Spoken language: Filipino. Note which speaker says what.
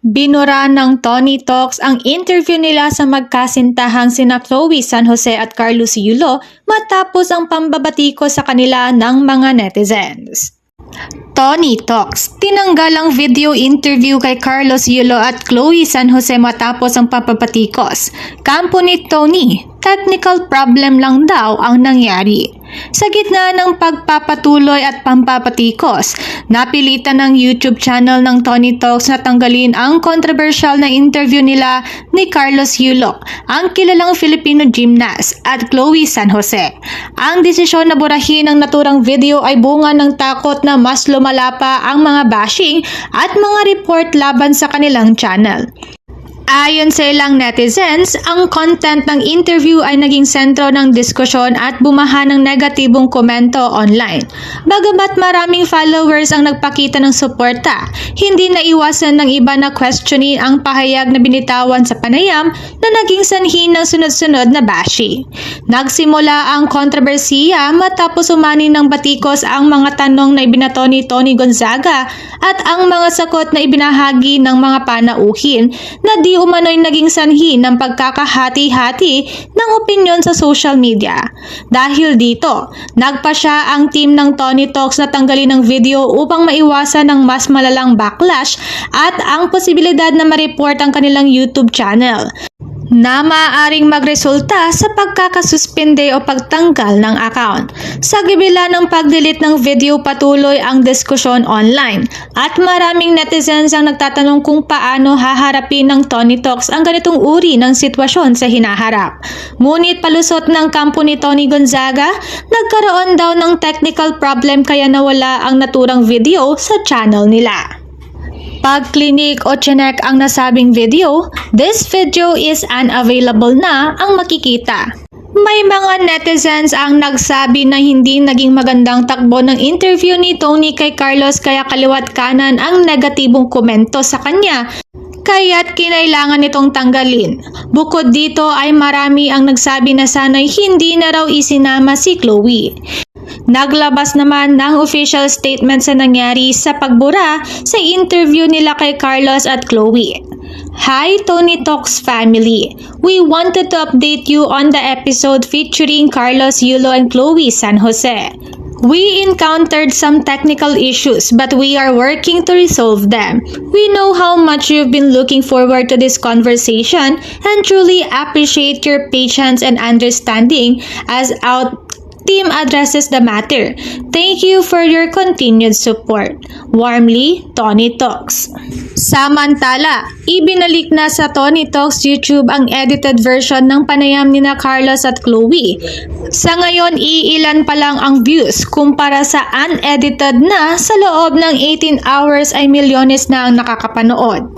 Speaker 1: Binura ng Tony Talks ang interview nila sa magkasintahang sina Chloe San Jose at Carlos Yulo matapos ang pambabati ko sa kanila ng mga netizens. Tony Talks, tinanggal ang video interview kay Carlos Yulo at Chloe San Jose matapos ang papapatikos. Kampo ni Tony, technical problem lang daw ang nangyari. Sa gitna ng pagpapatuloy at pampapatikos, napilitan ng YouTube channel ng Tony Talks na tanggalin ang controversial na interview nila ni Carlos Yulo, ang kilalang Filipino gymnast, at Chloe San Jose. Ang desisyon na burahin ang naturang video ay bunga ng takot na mas lumala pa ang mga bashing at mga report laban sa kanilang channel. Ayon sa ilang netizens, ang content ng interview ay naging sentro ng diskusyon at bumaha ng negatibong komento online. Bagamat maraming followers ang nagpakita ng suporta, hindi naiwasan ng iba na questionin ang pahayag na binitawan sa panayam na naging sanhi ng sunod-sunod na bashi. Nagsimula ang kontrobersiya matapos umani ng batikos ang mga tanong na ibinato ni Tony Gonzaga at ang mga sakot na ibinahagi ng mga panauhin na di umano'y naging sanhi ng pagkakahati-hati ng opinyon sa social media. Dahil dito, nagpa siya ang team ng Tony Talks na tanggalin ng video upang maiwasan ng mas malalang backlash at ang posibilidad na ma-report ang kanilang YouTube channel na maaaring magresulta sa pagkakasuspende o pagtanggal ng account. Sa gibila ng pag-delete ng video patuloy ang diskusyon online at maraming netizens ang nagtatanong kung paano haharapin ng Tony Talks ang ganitong uri ng sitwasyon sa hinaharap. Ngunit palusot ng kampo ni Tony Gonzaga, nagkaroon daw ng technical problem kaya nawala ang naturang video sa channel nila. Pag clinic o chinek ang nasabing video, this video is unavailable na ang makikita. May mga netizens ang nagsabi na hindi naging magandang takbo ng interview ni Tony kay Carlos kaya kaliwat kanan ang negatibong komento sa kanya kaya't kinailangan itong tanggalin. Bukod dito ay marami ang nagsabi na sana'y hindi na raw isinama si Chloe. Naglabas naman ng official statement sa nangyari sa pagbura sa interview nila kay Carlos at Chloe. Hi Tony Talks family! We wanted to update you on the episode featuring Carlos Yulo and Chloe San Jose. We encountered some technical issues but we are working to resolve them. We know how much you've been looking forward to this conversation and truly appreciate your patience and understanding as our team addresses the matter. Thank you for your continued support. Warmly, Tony Talks. Samantala, ibinalik na sa Tony Talks YouTube ang edited version ng panayam ni na Carlos at Chloe. Sa ngayon, iilan pa lang ang views kumpara sa unedited na sa loob ng 18 hours ay milyones na ang nakakapanood.